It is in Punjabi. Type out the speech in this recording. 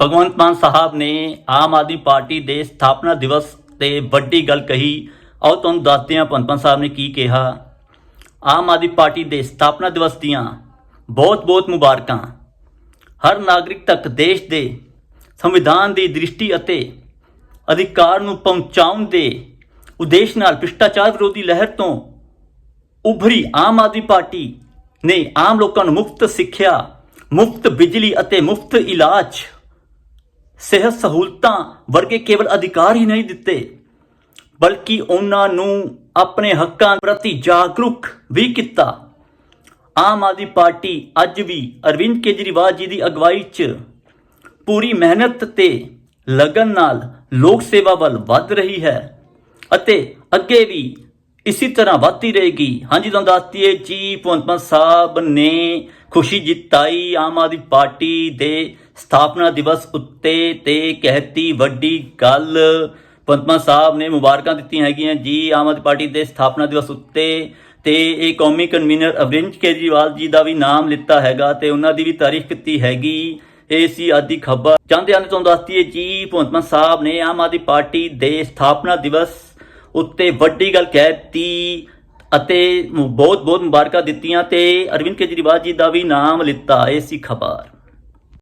ਭਗਵੰਤ ਮਾਨ ਸਾਹਿਬ ਨੇ ਆਮ ਆਦਮੀ ਪਾਰਟੀ ਦੇ ਸਥਾਪਨਾ ਦਿਵਸ ਤੇ ਵੱਡੀ ਗੱਲ ਕਹੀ। ਆਓ ਤੁਹਾਨੂੰ ਦੱਸਦੇ ਹਾਂ, ਭਗਵੰਤ ਮਾਨ ਸਾਹਿਬ ਨੇ ਕੀ ਕਿਹਾ। ਆਮ ਆਦਮੀ ਪਾਰਟੀ ਦੇ ਸਥਾਪਨਾ ਦਿਵਸ ਦੀਆਂ ਬਹੁਤ-ਬਹੁਤ ਮੁਬਾਰਕਾਂ। ਹਰ ਨਾਗਰਿਕ ਤੱਕ ਦੇਸ਼ ਦੇ ਸੰਵਿਧਾਨ ਦੀ ਦ੍ਰਿਸ਼ਟੀ ਅਤੇ ਅਧਿਕਾਰ ਨੂੰ ਪਹੁੰਚਾਉਣ ਦੇ ਉਦੇਸ਼ ਨਾਲ ਭ੍ਰਿਸ਼ਟਾਚਾਰ ਵਿਰੋਧੀ ਲਹਿਰ ਤੋਂ ਉਭਰੀ ਆਮ ਆਦਮੀ ਪਾਰਟੀ ਨੇ ਆਮ ਲੋਕਾਂ ਨੂੰ ਮੁਫਤ ਸਿੱਖਿਆ, ਮੁਫਤ ਬਿਜਲੀ ਅਤੇ ਮੁਫਤ ਇਲਾਜ ਸਿਹਤ ਸਹੂਲਤਾਂ ਵਰਗੇ ਕੇਵਲ ਅਧਿਕਾਰ ਹੀ ਨਹੀਂ ਦਿੱਤੇ, ਬਲਕਿ ਉਹਨਾਂ ਨੂੰ ਆਪਣੇ ਹੱਕਾਂ ਪ੍ਰਤੀ ਜਾਗਰੂਕ ਵੀ ਕੀਤਾ। ਆਮ ਆਦਮੀ ਪਾਰਟੀ ਅੱਜ ਵੀ ਅਰਵਿੰਦ ਕੇਜਰੀਵਾਲ ਜੀ ਦੀ ਅਗਵਾਈ 'ਚ ਪੂਰੀ ਮਿਹਨਤ ਤੇ ਲਗਨ ਨਾਲ ਲੋਕ ਸੇਵਾ ਵੱਲ ਵੱਧ ਰਹੀ ਹੈ ਅਤੇ ਅੱਗੇ ਵੀ ਇਸੇ ਤਰ੍ਹਾਂ ਵੱਧਦੀ ਰਹੇਗੀ। ਹਾਂਜੀ, ਤੁਹਾਨੂੰ ਦੱਸਦੀਏ ਜੀ ਭਗਵੰਤ ਮਾਨ ਸਾਹਿਬ ਨੇ ਖੁਸ਼ੀ ਜਿਤਾਈ ਆਮ ਆਦਮੀ ਪਾਰਟੀ ਦੇ ਸਥਾਪਨਾ ਦਿਵਸ ਉੱਤੇ ਤੇ ਕਹਿਤੀ ਵੱਡੀ ਗੱਲ। ਭਗਵੰਤ ਮਾਨ ਸਾਹਿਬ ਨੇ ਮੁਬਾਰਕਾਂ ਦਿੱਤੀਆਂ ਹੈਗੀਆਂ ਜੀ ਆਮ ਆਦਮੀ ਪਾਰਟੀ ਦੇ ਸਥਾਪਨਾ ਦਿਵਸ ਉੱਤੇ ਤੇ ਇਹ ਕੌਮੀ ਕਨਵੀਨਰ ਅਰਵਿੰਦ ਕੇਜਰੀਵਾਲ ਜੀ ਦਾ ਵੀ ਨਾਮ ਲਿੱਤਾ ਹੈਗਾ ਤੇ ਉਹਨਾਂ ਦੀ ਵੀ ਤਾਰੀਫ ਕੀਤੀ ਹੈਗੀ। ਇਹ ਸੀ ਆਦੀ ਖਬਰ। ਚਾਹੁੰਦੇ ਹਾਂ ਤੁਹਾਨੂੰ ਹੈ ਜੀ ਭਗਵੰਤ ਮਾਨ ਸਾਹਿਬ ਨੇ ਆਮ ਆਦਮੀ ਪਾਰਟੀ ਦੇ ਸਥਾਪਨਾ ਦਿਵਸ ਉੱਤੇ ਵੱਡੀ ਗੱਲ ਕਹਿਤੀ। ਅਤੇ ਬਹੁਤ ਬਹੁਤ ਮੁਬਾਰਕਾਂ ਦਿੱਤੀਆਂ ਤੇ ਅਰਵਿੰਦ ਕੇਜਰੀਵਾਲ ਜੀ ਦਾ ਵੀ ਨਾਮ ਲਿੱਤਾ, ਇਹ ਸੀ ਖਬਰ।